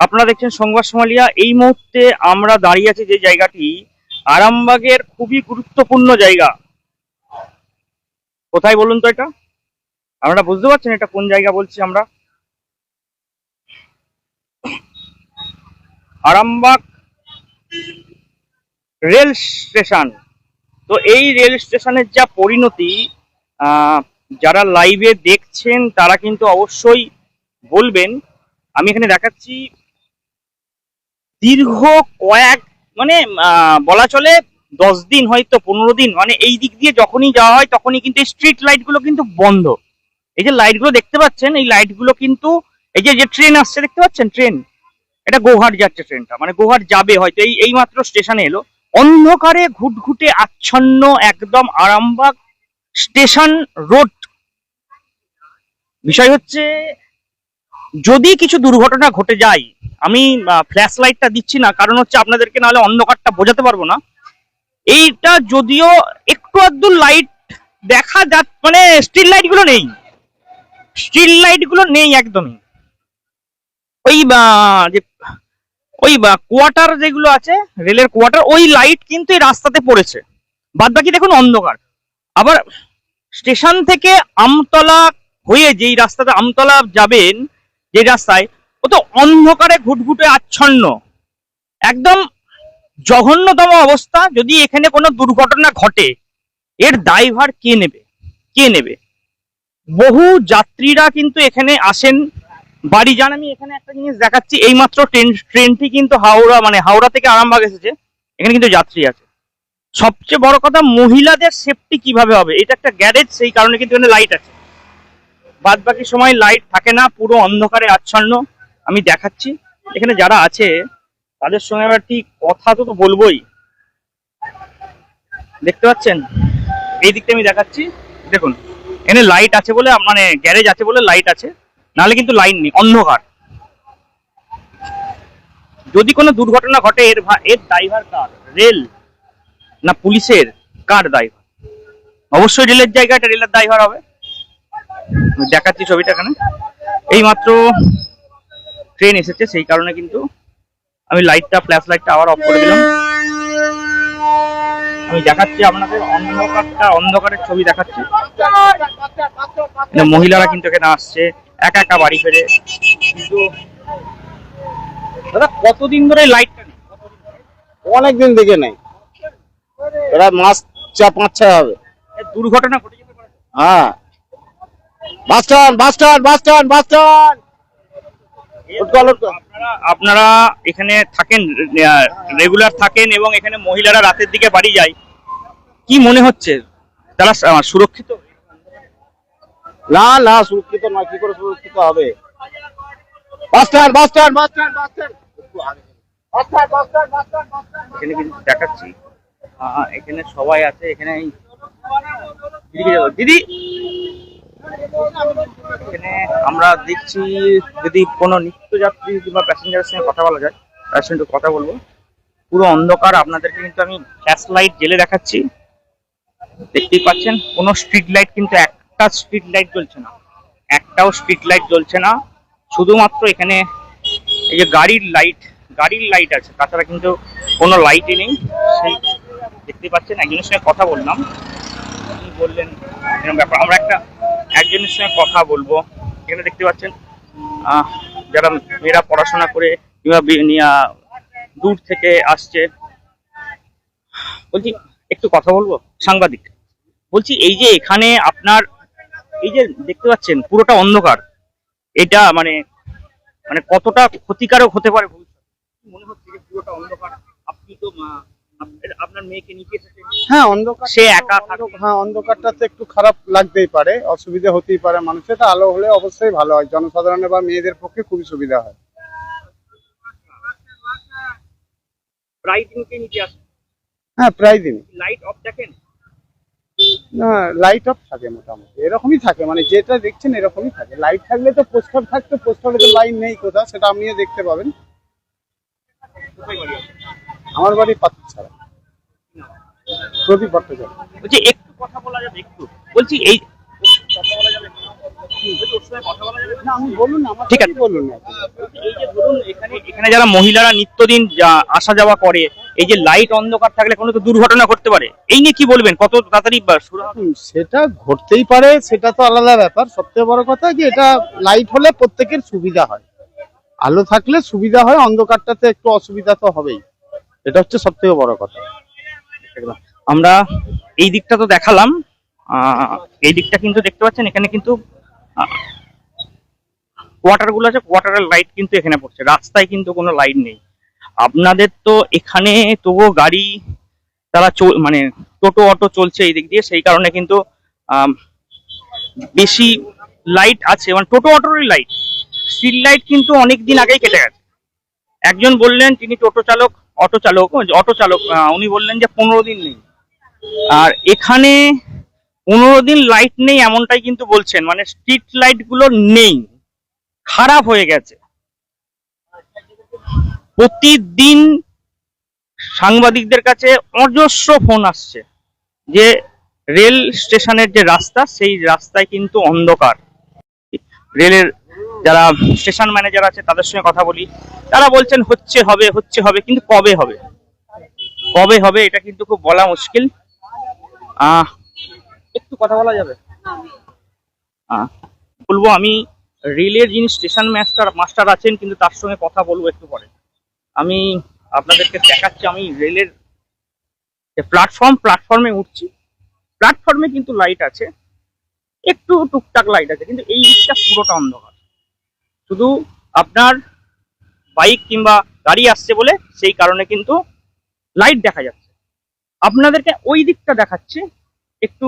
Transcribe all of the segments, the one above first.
আপনারা দেখছেন সংবাদ সমালিয়া। এই মুহূর্তে আমরা দাঁড়িয়ে আছি যে জায়গাটি, আরামবাগের খুবই গুরুত্বপূর্ণ জায়গা। কোথায় বলুন তো এটা? আপনারা বুঝতে পারছেন এটা কোন জায়গা বলছি আমরা? Arambagh rail station. তো এই রেল স্টেশনের যা পরিণতি যারা লাইভে দেখছেন তারা কিন্তু অবশ্যই বলবেন। আমি এখানে দেখাচ্ছি দীর্ঘ কয়েক মানে বলা চলে দশ দিন হয়তো পনেরো দিন মানে এই দিক দিয়ে যখনই যাওয়া হয় তখনই কিন্তু স্ট্রিট লাইটগুলো কিন্তু বন্ধ। এই যে লাইটগুলো দেখতে পাচ্ছেন, এই লাইটগুলো কিন্তু, এই যে যে ট্রেন আসছে, দেখতে পাচ্ছেন ট্রেন এটা গোহাট যাচ্ছে ট্রেনটা মানে গোহাট যাবে হয়তো, এই এই মাত্র স্টেশনে এলো। অন্ধকারে ঘুটঘুটে আচ্ছন্ন একদম আরামবাগ স্টেশন রোড বিষয় হচ্ছে, যদি কিছু দুর্ঘটনা ঘটে যায় আমি ফ্ল্যাশ লাইটটা দিচ্ছি না, কারণ হচ্ছে আপনাদেরকে নাহলে অন্ধকারটা বোঝাতে পারব না। এইটা যদিও একটু আধটু লাইট দেখা যা মানে স্ট্রিট লাইটগুলো নেই। স্ট্রিট লাইটগুলো নেই একদমই। ওই যে, ওই কোয়ার্টার যেগুলো আছে রেলের কোয়ার্টার ওই লাইট কিন্তু এই রাস্তাতে পড়েছে। বাদ বাকি দেখুন অন্ধকার। আবার স্টেশন থেকে আমতলা হয়ে যেই রাস্তাতে আমতলা যাবেন, যে রাস্তায় ও তো অন্ধকারে ঘুটঘুটে আচ্ছন্ন। একদম জঘন্যতম অবস্থা যদি এখানে কোনো দুর্ঘটনা ঘটে, এর দায়ভার কে নেবে? কে নেবে? বহু যাত্রীরা কিন্তু এখানে আসেন। বাড়ি যান, আমি এখানে একটা জিনিস দেখাচ্ছি, এইমাত্র ট্রেন, ট্রেনটি কিন্তু হাওড়া মানে হাওড়া থেকে আরামবাগ এসেছে। এখানে কিন্তু যাত্রী আছে। সবচেয়ে বড় কথা, মহিলাদের সেফটি কীভাবে হবে? এটা একটা গ্যারেজ সেই কারণে কিন্তু এখানে লাইট আছে। বাদ বাকি সময় লাইট থাকে না, পুরো অন্ধকারে আচ্ছন্ন। আমি দেখাচ্ছি। এখানে যারা আছে, তাদের সঙ্গে আবার ঠিক কথা তো তো বলবোই। দেখতে পাচ্ছেন? এই দিকটা আমি দেখাচ্ছি। দেখুন, এখানে লাইট আছে বলে মানে গ্যারেজ আছে বলে লাইট আছে। নাহলে কিন্তু লাইন নেই, অন্ধকার। যদি কোনো দুর্ঘটনা ঘটে, এর এর ড্রাইভার কার? রেল না পুলিশের? কার ড্রাইভার অবশ্যই রেলের জায়গাটা রেলের ড্রাইভার হবে। দেখাচ্ছি ছবিটা এখানে। এই মাত্র ট্রেন এসেছে সেই কারণে কিন্তু আমি লাইটটা ফ্ল্যাশ লাইটটা আবার অফ করে দিলাম। আমি দেখাচ্ছি আপনাদের অন্ধকারটা অন্ধকারের ছবি দেখাচ্ছি। মহিলারা কিন্তু এখানে আসছে একা একা বাড়ি ফেরে। কিন্তু দাদা কতদিন ধরে লাইটটা নেই? অনেক দিন থেকে নেই। এরা মাস চা পাঁচ ছয় হবে। দুর্ঘটনা ঘটে যেতে পারে। হ্যাঁ। Bus stand bus stand bus stand bus stand. আপনারা এখানে থাকেন রেগুলার থাকেন এবং এখানে মহিলারা রাতের দিকে বাড়ি যায়। কি মনে হচ্ছে? তারা সুরক্ষিত? না না সুরক্ষিত নয়। কি করে সুরক্ষিত হবে। এখানে কিন্তু দেখাচ্ছি। এখানে সবাই আছে এখানে। দিদি। এখানে আমরা দেখছি যদি কোনো নিত্যযাত্রী কিংবা প্যাসেঞ্জারের সঙ্গে কথা বলা যায়, তার সঙ্গে কথা বলব। পুরো অন্ধকার, আপনাদেরকে কিন্তু আমি ফ্ল্যাশ লাইট জেলে দেখাচ্ছি। দেখতেই পাচ্ছেন, কোনো স্ট্রিট লাইট কিন্তু একটা স্ট্রিট লাইট জ্বলছে না। একটাও স্ট্রিট লাইট জ্বলছে না। শুধুমাত্র এখানে এই যে গাড়ির লাইট গাড়ির লাইট আছে, তাছাড়া কিন্তু কোনো লাইটই নেই। সেই দেখতেই পাচ্ছেন, একজনের সঙ্গে কথা বললাম। বললেন এরকম ব্যাপার। আমরা একটা একজনের সঙ্গে কথা বলব। এখানে দেখতে পাচ্ছেন যারা মেয়েরা পড়াশোনা করে কিংবা দূর থেকে আসছে। বলছি, একটু কথা বলব? সাংবাদিক। বলছি, এই যে এখানে আপনার, এই যে দেখতে পাচ্ছেন, পুরোটা অন্ধকার। এটা মানে মানে কতটা ক্ষতিকারক হতে পারে ভবিষ্যতে? কি মনে হচ্ছে যে পুরোটা অন্ধকার? আপনি তো আপনার- আপনার মেয়েকে নিতে এসেছেন হ্যাঁ অন্ধকার সে একা হ্যাঁ অন্ধকারটা তো একটু খারাপ লাগতেই পারে অসুবিধা হতেই পারে মানুষের। এটা আলো হলে অবশ্যই ভালো হয় জনসাধারণের বা মেয়েদের পক্ষে খুবই সুবিধা হয়। প্রায় দিনকে নিতে আসেন? হ্যাঁ প্রায় লাইট অফ দেখেন? না লাইট অফ থাকে মোটামুটি। এরকমই থাকে মানে যেটা দেখছেন এরকমই থাকে। লাইট থাকলে তো পোস্টার থাকতো পোস্টারে তো লাইন নেই কোথাও সেটা আপনিও দেখতে পাবেন? আমার বাড়ি পাত্র ছাড়া। প্রদীপ ভট্টাচার্য। বলছি একটু কথা বলা যাবে একটু। বলছি এই কথা বলা যাবে বলুন ঠিক আছে। বলুন এই যে ধরুন এখানে এখানে যারা মহিলারা নিত্যদিন আসা যাওয়া করে এই যে লাইট অন্ধকার থাকলে কোনো তো দুর্ঘটনা ঘটতে পারে। এই নিয়ে কি বলবেন? কত তাড়াতাড়ি সেটা ঘটতেই পারে সেটা তো আলাদা ব্যাপার। সবথেকে বড় কথা কি এটা লাইট হলে প্রত্যেকের সুবিধা হয়। আলো থাকলে সুবিধা হয় অন্ধকারটাতে একটু অসুবিধা তো হবেই। এটা হচ্ছে সব থেকে বড় কথা। আমরা এই দিকটা তো দেখালাম এই দিকটা কিন্তু দেখতে পাচ্ছেন, এখানে কিন্তু কোয়ার্টারগুলো আছে কোয়ার্টারের লাইট কিন্তু এখানে পড়ছে, রাস্তায় কিন্তু কোনো লাইট নেই। আপনাদের তো এখানে তবুও গাড়ি, তারা মানে টোটো, অটো চলছে এই দিক দিয়ে, সেই কারণে কিন্তু বেশি লাইট আছে মানে টোটো, অটোরই লাইট স্ট্রিট লাইট কিন্তু অনেক দিন আগেই কেটে গেছে। একজন বললেন, তিনি টোটো চালক। অটো চালক অটো চালক উনি বললেন যে পনেরো দিন নেই। আর এখানে পনেরো দিন লাইট নেই এমনটাই কিন্তু বলছেন। মানে স্ট্রিট লাইটগুলো নেই। খারাপ হয়ে গেছে। প্রতিদিন সাংবাদিকদের কাছে অজস্র ফোন আসছে যে রেল স্টেশনের যে রাস্তা, সেই রাস্তায় কিন্তু অন্ধকার। রেলের যারা স্টেশন ম্যানেজার আছে, তাদের সঙ্গে কথা বলি। তারা বলছেন, হচ্ছে হবে হচ্ছে হবে, কিন্তু কবে হবে? কবে হবে, এটা কিন্তু খুব বলা মুশকিল। একটু কথা বলা যাবে? বলব, আমি রেলের যিনি স্টেশন মাস্টার মাস্টার আছেন, কিন্তু তার সঙ্গে কথা বলব একটু পরে। আমি আপনাদেরকে দেখাচ্ছি, আমি রেলের যে প্ল্যাটফর্ম প্ল্যাটফর্মে উঠছি। প্ল্যাটফর্মে কিন্তু লাইট আছে। একটু টুকটাক লাইট আছে, কিন্তু এই দিকটা পুরোটা অন্ধকার। শুধু আপনার বাইক কিংবা গাড়ি আসছে বলে সেই কারণে কিন্তু লাইট দেখা যাচ্ছে। আপনাদেরকে ওই দিকটা দেখাচ্ছি, একটু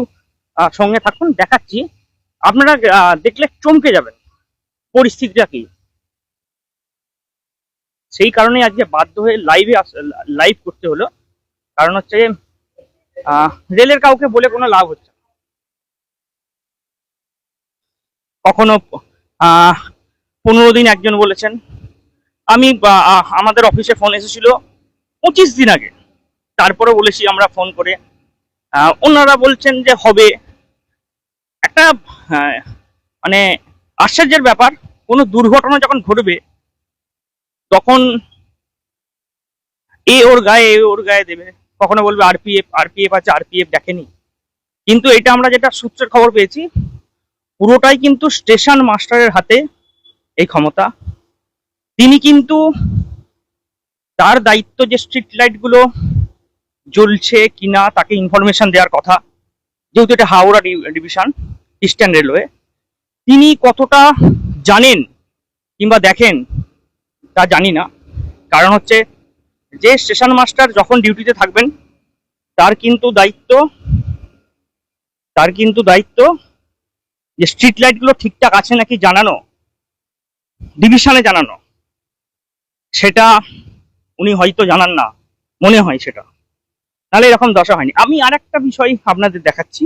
সঙ্গে থাকুন, দেখাচ্ছি। আপনারা দেখলে চমকে যাবেন। পরিস্থিতিটা কি? সেই কারণে আজকে বাধ্য হয়ে লাইভে লাইভ করতে হলো। কারণ হচ্ছে রেলের কাউকে বলে কোনো লাভ হচ্ছে। কখনো পনেরো দিন একজন বলেছেন। আমি আমাদের অফিসে ফোন এসেছিল পঁচিশ দিন আগে। তারপরে বলেছি আমরা ফোন করে। ওনারা বলছেন যে হবে। একটা মানে আশ্চর্যের ব্যাপার, কোনো দুর্ঘটনা যখন ঘটবে, তখন এ ওর গায়ে, এ ওর গায়ে দেবে। কখনো বলবে আরপিএফ আরপিএফ আছে, আরপিএফ দেখেনি। কিন্তু এটা আমরা যেটা সূত্রের খবর পেয়েছি, পুরোটাই কিন্তু স্টেশন মাস্টারের হাতে এই ক্ষমতা। তিনি কিন্তু তার দায়িত্ব যে স্ট্রিট লাইটগুলো জ্বলছে কিনা তাকে ইনফরমেশন দেওয়ার কথা, যেহেতু এটা হাওড়া ডিভিশন ইস্টার্ন রেলওয়ে তিনি কতটা জানেন কিংবা দেখেন তা জানি না। কারণ হচ্ছে যে স্টেশন মাস্টার যখন ডিউটিতে থাকবেন, তার কিন্তু দায়িত্ব, তার কিন্তু দায়িত্ব যে স্ট্রিট লাইটগুলো ঠিকঠাক আছে নাকি জানানো। ডিভিশনে জানানো। সেটা উনি হয়তো জানান না, মনে হয় সেটা। তাহলে এরকম দশা হয়নি। আমি আর একটা বিষয় আপনাদের দেখাচ্ছি।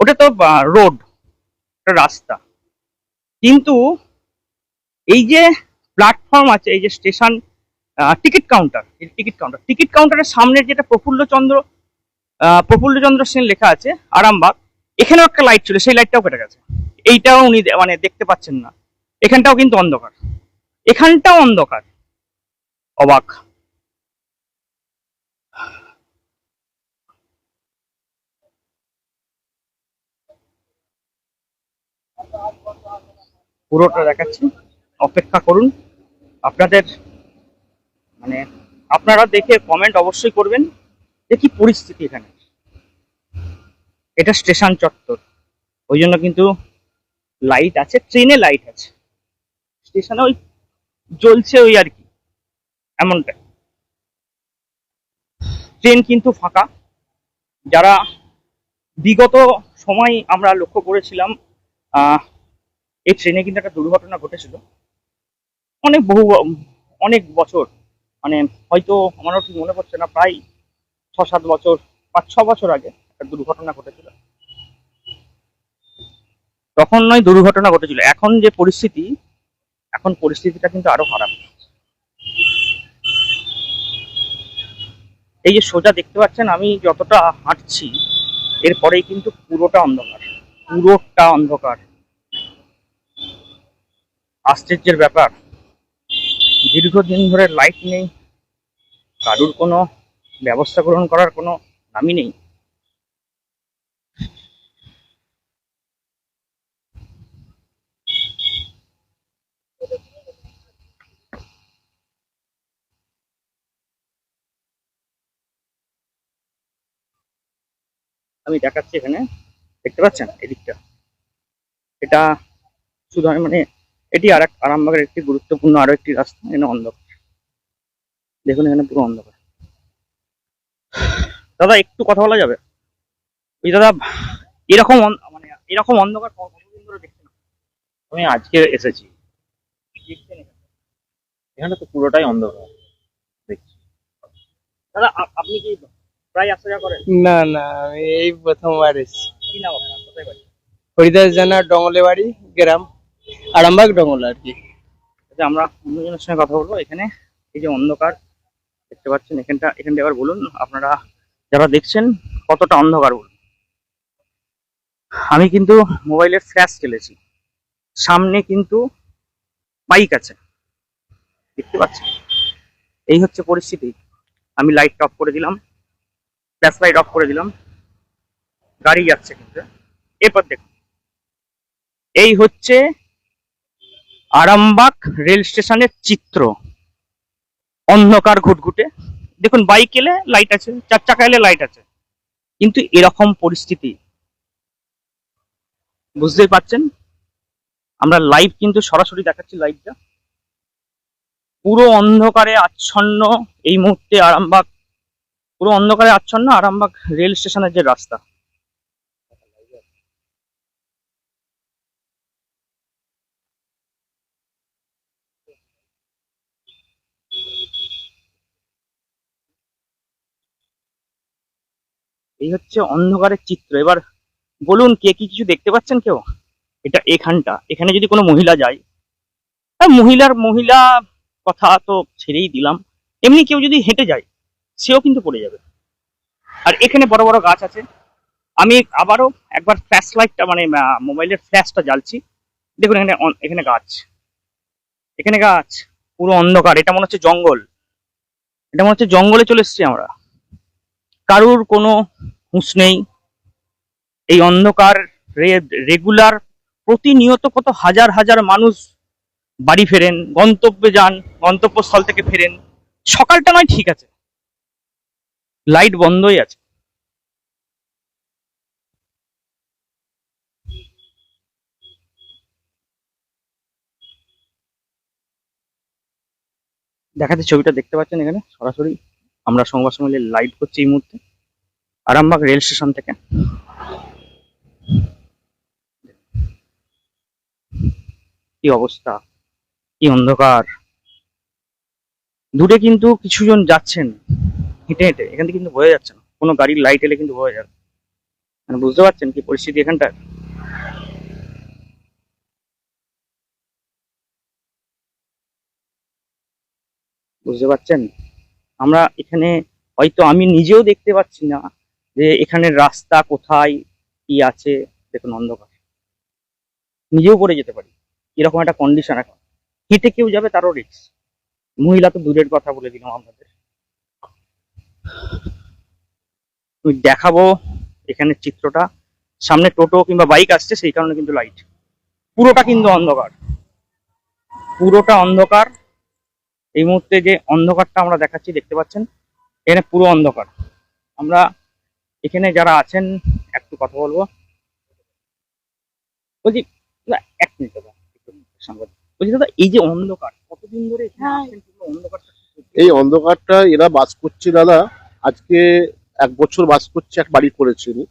ওটা তো রোড রাস্তা। কিন্তু এই যে প্ল্যাটফর্ম আছে, এই যে station ticket counter ticket counter ticket কাউন্টারের সামনের যেটা প্রফুল্লচন্দ্র প্রফুল্লচন্দ্র সেন লেখা আছে, আরামবাগ, এখানেও একটা লাইট ছিল, সেই লাইটটাও কেটে গেছে। এইটাও উনি মানে দেখতে পাচ্ছেন না। এখানটাও কিন্তু অন্ধকার। এখানটাও অন্ধকার। অবাক। পুরোটা দেখাচ্ছি। অপেক্ষা করুন। আপনাদের মানে আপনারা দেখে কমেন্ট অবশ্যই করবেন যে কি পরিস্থিতি এখানে। এটা স্টেশন চত্বর। ওই জন্য কিন্তু লাইট আছে ট্রেনে লাইট আছে। স্টেশনে ওই জ্বলছে ওই আর কি, এমনটা। ট্রেন কিন্তু ফাঁকা। যারা বিগত সময় আমরা লক্ষ্য করেছিলাম এই ট্রেনে কিন্তু একটা দুর্ঘটনা ঘটেছিল। অনেক বহু, অনেক বছর মানে হয়তো আমারও ঠিক মনে পড়ছে না, প্রায় ছ সাত বছর পাঁচ ছ বছর আগে একটা দুর্ঘটনা ঘটেছিল। তখন নয় দুর্ঘটনা ঘটেছিল। এখন যে পরিস্থিতি এখন পরিস্থিতিটা কিন্তু আরও খারাপ। এই যে সোজা দেখতে পাচ্ছেন, আমি যতটা হাঁটছি, এরপরেই কিন্তু পুরোটা অন্ধকার পুরোটা অন্ধকার। আশ্চর্যের ব্যাপার, দীর্ঘদিন ধরে লাইট নেই, কারুর কোনো ব্যবস্থা গ্রহণ করার কোনো নামই নেই। আমি দেখাচ্ছি এখানে, দেখতে পাচ্ছেন এদিকটা? এটা শুধু মানে এটি আর এক আরামবাগের একটি গুরুত্বপূর্ণ আরও একটি রাস্তা, এখানে অন্ধকার। দেখুন এখানে পুরো অন্ধকার। দাদা, একটু কথা বলা যাবে? ওই দাদা, এরকম মানে এরকম অন্ধকার কতদিন ধরে দেখছেন আমি আজকে এসেছি। দেখছেন? এখানে? তো পুরোটাই অন্ধকার। দেখছি। দাদা আপনি কি প্রায় আসা যাওয়া করেন না না আমি এই প্রথমবার এসেছি। কি নাম আপনার? কোথায় বাড়ি? হরিদাস জানা ডঙ্গলে বাড়ি গ্রাম আরামবাগ ডঙ্গল আর কি। আচ্ছা আমরা অন্যজনের সঙ্গে কথা বলব। এখানে এই যে অন্ধকার দেখতে পাচ্ছেন এখানটা এখানটা এবার বলুন আপনারা যারা দেখছেন কতটা অন্ধকার বলুন। আমি কিন্তু মোবাইলের ফ্ল্যাশ খেলেছি সামনে কিন্তু বাইক আছে। দেখতে পাচ্ছেন? এই হচ্ছে পরিস্থিতি। আমি লাইট টপ করে দিলাম। ফ্ল্যাশ লাইট অফ করে দিলাম। গাড়ি যাচ্ছে কিন্তু। এরপর দেখুন। এই হচ্ছে আরামবাগ রেল স্টেশনের চিত্র। অন্ধকার ঘুটঘুটে। দেখুন, বাইক এলে লাইট আছে, চার চাকা এলে লাইট আছে। কিন্তু এরকম পরিস্থিতি। বুঝতেই পারছেন? আমরা লাইভ কিন্তু সরাসরি দেখাচ্ছি লাইভটা পুরো অন্ধকারে, আচ্ছন্ন এই মুহূর্তে আরামবাগ পুরো অন্ধকারে আচ্ছন্ন, আরামবাগ রেল স্টেশনের যে রাস্তা। এই হচ্ছে অন্ধকারের চিত্র। এবার বলুন, কে কি কিছু দেখতে পাচ্ছেন কেউ? এটা এখানটা। এখানে যদি কোনো মহিলা যায় মহিলার মহিলা কথা তো ছেড়েই দিলাম। এমনি কেউ যদি হেঁটে যায় সেও কিন্তু পড়ে যাবে। আর এখানে বড় বড় গাছ আছে। আমি আবারও একবার ফ্ল্যাশ লাইটটা মানে মোবাইলের ফ্ল্যাশটা জ্বালছি। দেখুন এখানে এখানে গাছ। এখানে গাছ। পুরো অন্ধকার। এটা মনে হচ্ছে জঙ্গল। এটা মনে হচ্ছে জঙ্গলে চলে এসেছি আমরা। কারুর কোনো হুঁশ নেই। এই অন্ধকার রেগুলার প্রতিনিয়ত কত হাজার হাজার মানুষ বাড়ি ফেরেন, গন্তব্যে যান, গন্তব্যস্থল থেকে ফেরেন। সকালটা নয়, ঠিক আছে। লাইট বন্ধই আছে। দেখাতে ছবিটা দেখতে পাচ্ছেন এখানে, সরাসরি। আমরা সংবাদ সম্মেলনে লাইভ করছি এই মুহূর্তে। আরামবাগ রেল স্টেশন থেকে। কি অবস্থা? কি অন্ধকার? দূরে কিন্তু কিছুজন যাচ্ছেন। হেঁটে হেঁটে, এখান থেকে কিন্তু বোঝা যাচ্ছে না। কোনো গাড়ির লাইট এলে কিন্তু বোঝা যাবে মানে বুঝতে পারছেন কি পরিস্থিতি এখানটা বুঝতে পারছেন? আমরা এখানে হয়তো আমি নিজেও দেখতে পাচ্ছি না যে এখানে রাস্তা কোথায়, কি আছে, দেখুন অন্ধকার। নিজেও পড়ে যেতে পারি। এরকম একটা কন্ডিশন এখন। হেঁটে কেউ যাবে তারও রিক্স মহিলা তো দূরের কথা বলে দিলাম আপনাদের। দেখাবো এখানে চিত্রটা। সামনে টোটো কিংবা বাইক আসছে সেই কারণে কিন্তু লাইট পুরোটা কিন্তু অন্ধকার। পুরোটা অন্ধকার। এই মুহূর্তে যে অন্ধকারটা আমরা দেখাচ্ছি দেখতে পাচ্ছেন? এখানে পুরো অন্ধকার। আমরা এখানে যারা আছেন একটু কথা বলব। বলছি এক মিনিট দাদা বলছি দাদা এই যে অন্ধকার কতদিন ধরে এখানে অন্ধকারটা কি করছে? এই অন্ধকারটা এরা বাস করছে দাদা। আজকে এক বছর বাস করছে এক বাড়ি করেছে উনি।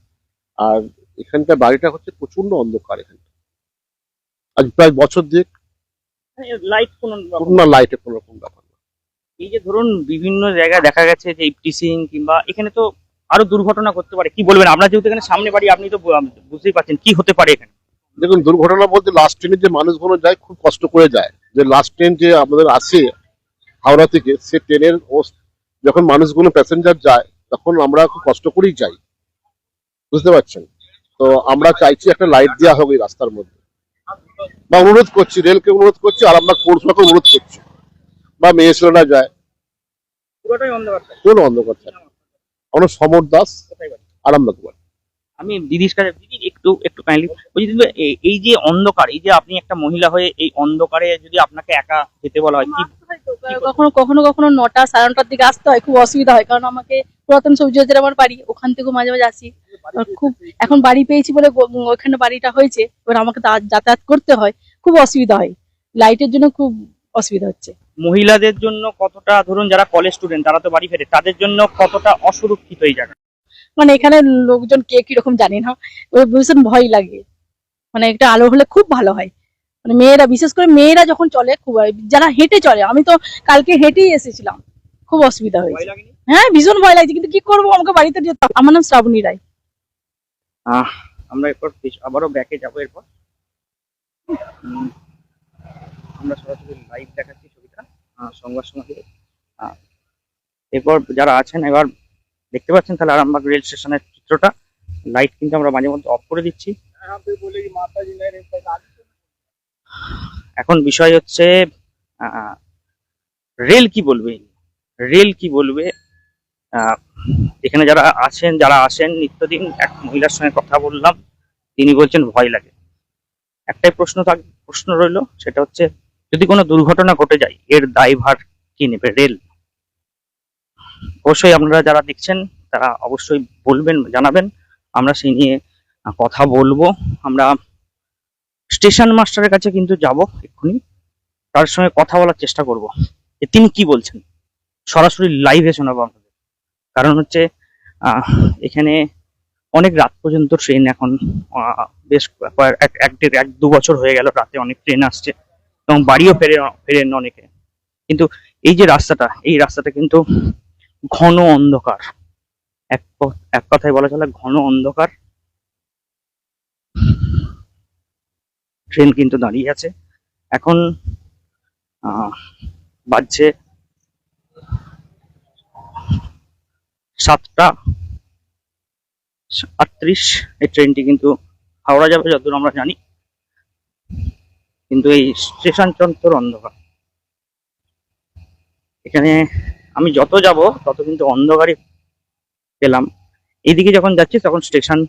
আর এখানটা বাড়িটা হচ্ছে প্রচণ্ড অন্ধকার এখানটা। আজ প্রায় বছর দিয়ে লাইট কোন রকম কোনো লাইটে কোনো রকম ব্যাপার না। এই যে ধরুন বিভিন্ন জায়গায় দেখা গেছে যে কিংবা এখানে তো আরও দুর্ঘটনা করতে পারে। কি বলবেন? আপনার যেহেতু এখানে সামনে বাড়ি আপনি তো বুঝতেই পারছেন কি হতে পারে এখানে। দেখুন দুর্ঘটনা বলতে লাস্ট ট্রেনে যে মানুষগুলো যায় খুব কষ্ট করে যায়। যে লাস্ট ট্রেন যে আমাদের আসে হাওড়া থেকে সে ট্রেনের যখন মানুষগুলো প্যাসেঞ্জার যায় তখন আমরা খুব কষ্ট করেই যাই বুঝতে পারছেন তো আমরা চাইছি একটা লাইট দেওয়া হোক এই রাস্তার মধ্যে বা অনুরোধ করছি রেলকে অনুরোধ করছি আর আমরা পৌরসভাকে অনুরোধ করছি বা মেয়ে ছেলেরা যায় পুরোটাই অন্ধকার। কোনো অন্ধকার থাকে। আমরা সমর দাস? আরামবাগ। আমি দিদির কাছে দিদি একটু একটু কাইন্ডলি বলছি দিদি এই- যে অন্ধকার এই যে আপনি একটা মহিলা হয়ে এই অন্ধকারে যদি আপনাকে একা যেতে বলা হয় কি কখনো কখনো কখনো নটা সাড়ে নটার দিকে আসতে হয় খুব অসুবিধা হয় কারণ আমাকে পুরাতন সবজি বাজারে আমার বাড়ি ওখান থেকেও মাঝে মাঝে আসি। খুব এখন বাড়ি পেয়েছি বলে ওখানে বাড়িটা হয়েছে এবার আমাকে যাতায়াত করতে হয় খুব অসুবিধা হয় লাইটের জন্য খুব অসুবিধা হচ্ছে। মহিলাদের জন্য কতটা ধরুন যারা কলেজ স্টুডেন্ট তারা তো বাড়ি ফেরে তাদের জন্য কতটা অসুরক্ষিত এই জায়গা মানে এখানে লোকজন কে কীরকম জানি না। ওই ভীষণ ভয় লাগে। মানে একটা আলো হলে খুব ভালো হয়। মানে মেয়েরা বিশেষ করে মেয়েরা যখন চলে খুব যারা হেঁটে চলে আমি তো কালকে হেঁটেই এসেছিলাম। খুব অসুবিধা হয়েছে। হ্যাঁ ভীষণ ভয় লাগছে। কিন্তু কি করব? আমাকে বাড়িতে যেতে। আমার নাম শ্রাবণী রায়। আহ, আমরা এরপর আবারও ব্যাকে যাব এরপর। আমরা সরাসরি লাইভ দেখাচ্ছি ছবিটা সংবাদ সমাজে এরপর যারা আছেন এবার দেখতে পাচ্ছেন তাহলে আরামবাগ রেল স্টেশনের চিত্রটা। লাইট কিন্তু আমরা মাঝে মধ্যে অফ করে দিচ্ছি। এখন বিষয় হচ্ছে রেল কি বলবে? রেল কি বলবে? এখানে যারা আছেন, যারা আসেন, নিত্যদিন এক মহিলার সঙ্গে কথা বললাম, তিনি বলছেন ভয় লাগে। একটাই প্রশ্ন থাক, প্রশ্ন রইল, সেটা হচ্ছে, যদি কোনো দুর্ঘটনা ঘটে যায়, এর দায়ভার কি নেবে? রেল। অবশ্যই আপনারা যারা দেখছেন, তারা অবশ্যই বলবেন, জানাবেন। আমরা সেই নিয়ে কথা বলব। আমরা স্টেশন মাস্টারের কাছে কিন্তু যাব এক্ষুনি। তার সঙ্গে কথা বলার চেষ্টা করব। যে তিনি কি বলছেন? সরাসরি লাইভে শোনাবো আপনাদের। কারণ হচ্ছে এখানে অনেক রাত পর্যন্ত ট্রেন এখন বেশ এক দেড়, এক দু বছর হয়ে গেল রাতে অনেক ট্রেন আসছে এবং বাড়িও ফেরে, ফেরেন অনেকে। কিন্তু এই যে রাস্তাটা, এই রাস্তাটা কিন্তু ঘন অন্ধকার। এক এক কথায় বলা চলে ঘন অন্ধকার। ট্রেন কিন্তু দাঁড়িয়ে আছে। এখন বাজছে সাতটা আটত্রিশ। এই ট্রেনটি কিন্তু হাওড়া যাবে, যতদূর আমরা জানি। কিন্তু এই স্টেশন চত্বর অন্ধকার। এখানে আমি যত যাব, তত কিন্তু অন্ধকারই পেলাম। এইদিকে যখন যাচ্ছি, তখন স্টেশন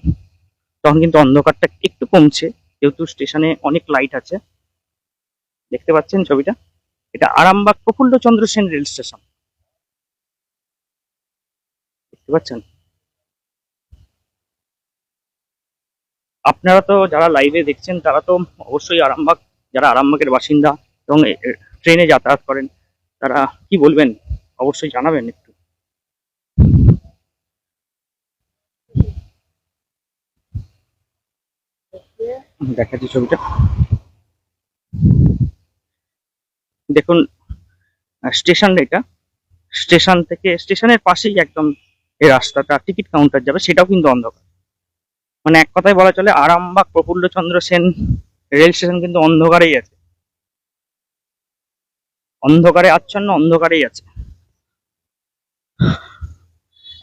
তখন কিন্তু অন্ধকারটা একটু কমছে, যেহেতু স্টেশনে অনেক লাইট আছে। দেখতে পাচ্ছেন ছবিটা? এটা আরামবাগ প্রফুল্লচন্দ্র সেন রেল স্টেশন দেখতে পাচ্ছেন? আপনারা তো যারা লাইভে দেখছেন, তারা তো অবশ্যই আরামবাগ, যারা আরামবাগের বাসিন্দা এবং ট্রেনে যাতায়াত করেন, তারা কি বলবেন? অবশ্যই জানাবেন একটু। দেখাচ্ছি ছবিটা। দেখুন স্টেশন এটা। স্টেশন থেকে, স্টেশনের পাশেই একদম এই রাস্তাটা, টিকিট কাউন্টার যাবে, সেটাও কিন্তু অন্ধকার। মানে এক কথায় বলা চলে, আরামবাগ প্রফুল্লচন্দ্র সেন রেল স্টেশন কিন্তু অন্ধকারেই আছে। অন্ধকারে আচ্ছন্ন, অন্ধকারেই আছে।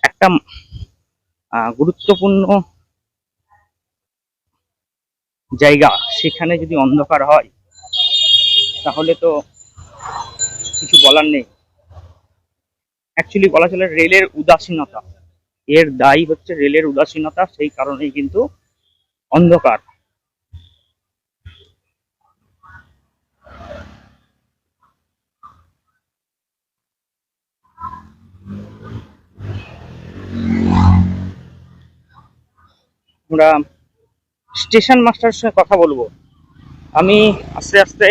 একটা গুরুত্বপূর্ণ জায়গা, সেখানে যদি অন্ধকার হয়, তাহলে তো কিছু বলার নেই। অ্যাকচুয়ালি বলা চলে রেলের উদাসীনতা। এর দায়ী হচ্ছে রেলের উদাসীনতা, সেই কারণেই কিন্তু অন্ধকার। আমরা স্টেশন মাস্টারের সঙ্গে কথা বলব। আমি আস্তে আস্তে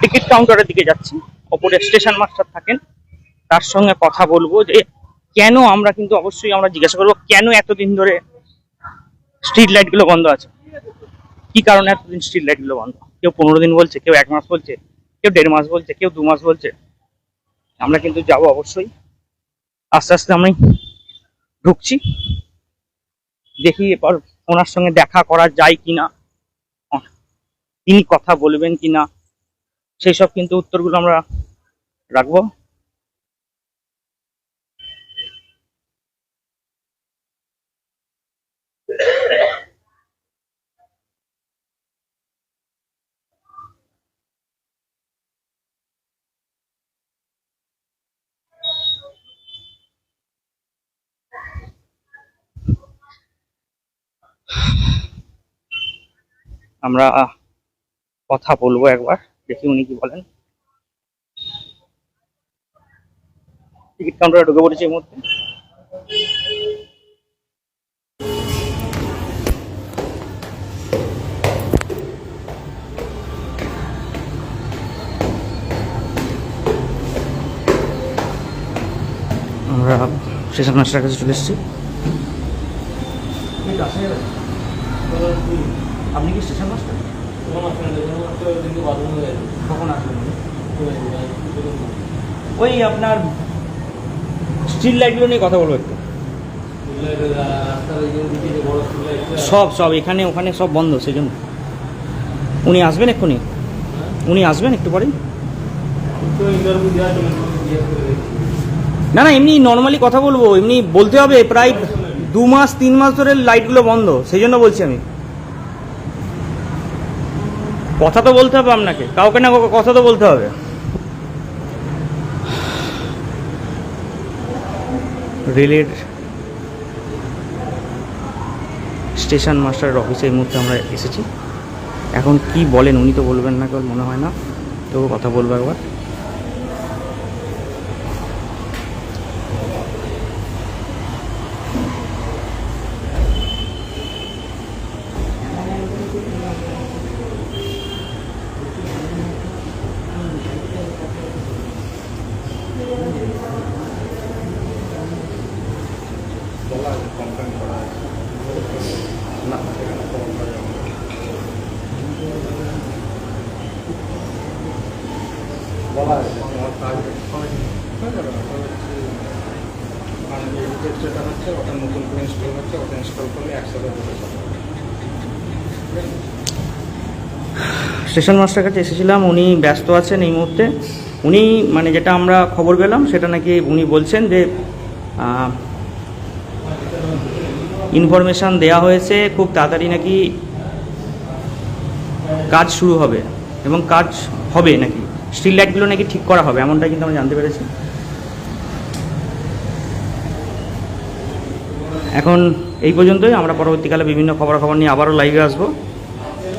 টিকিট কাউন্টারের দিকে যাচ্ছি। ওপরে স্টেশন মাস্টার থাকেন। তার সঙ্গে কথা বলব যে, কেন আমরা কিন্তু অবশ্যই আমরা জিজ্ঞাসা করব, কেন এতদিন ধরে স্ট্রিট লাইটগুলো বন্ধ আছে? কি কারণে এতদিন স্ট্রিট লাইটগুলো বন্ধ? কেউ পনেরো দিন বলছে, কেউ এক মাস বলছে, কেউ দেড় মাস বলছে, কেউ দু মাস বলছে। আমরা কিন্তু যাব অবশ্যই। আস্তে আস্তে আমি ঢুকছি। দেখি এবার ওনার সঙ্গে দেখা করা যায় কিনা। তিনি কথা বলবেন কিনা? সেই সব কিন্তু উত্তরগুলো আমরা রাখব। আমরা কথা বলব একবার, দেখি উনি কি বলেন। টিকিট কাউন্টারে ঢুকে পড়েছি এই মুহূর্তে। আমরা স্টেশন মাস্টার কাছে চলে এসেছি। আপনি কি স্টেশন মাস্টার? কখন আসবেন? উনি? ওই আপনার স্ট্রিট লাইটগুলো নিয়ে কথা বলব একটু। সব সব এখানে ওখানে সব বন্ধ সেই জন্য উনি আসবেন এক্ষুনি? উনি আসবেন একটু পরে না না এমনি নর্মালি কথা বলব এমনি বলতে হবে প্রায় দু মাস, তিন মাস ধরে লাইটগুলো বন্ধ, সেই জন্য বলছি আমি। কথা তো বলতে হবে আপনাকে, কাউকে না কাউকে কথা তো বলতে হবে। রেলের স্টেশন মাস্টারের অফিসে এই মুহূর্তে আমরা এসেছি। এখন কি বলেন, উনি তো বলবেন না কেউ মনে হয় না। তবু কথা বলব একবার। স্টেশন মাস্টার কাছে এসেছিলাম, উনি ব্যস্ত আছেন এই মুহূর্তে। উনি মানে যেটা আমরা খবর পেলাম, সেটা নাকি উনি বলছেন যে ইনফরমেশান দেয়া হয়েছে, খুব তাড়াতাড়ি নাকি কাজ শুরু হবে, এবং কাজ হবে নাকি? স্ট্রিট লাইটগুলো নাকি ঠিক করা হবে, এমনটাই কিন্তু আমরা জানতে পেরেছি। এখন এই পর্যন্তই, আমরা পরবর্তীকালে বিভিন্ন খবরাখবর নিয়ে আবারও লাইভে আসব।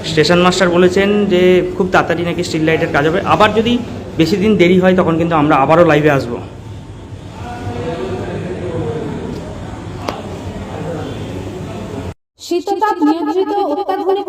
স্টেশন মাস্টার বলেছেন যে, খুব তাড়াতাড়ি নাকি স্ট্রিট লাইটের কাজ হবে। আবার যদি বেশি দিন দেরি হয়, তখন কিন্তু আমরা আবারও লাইভে আসব।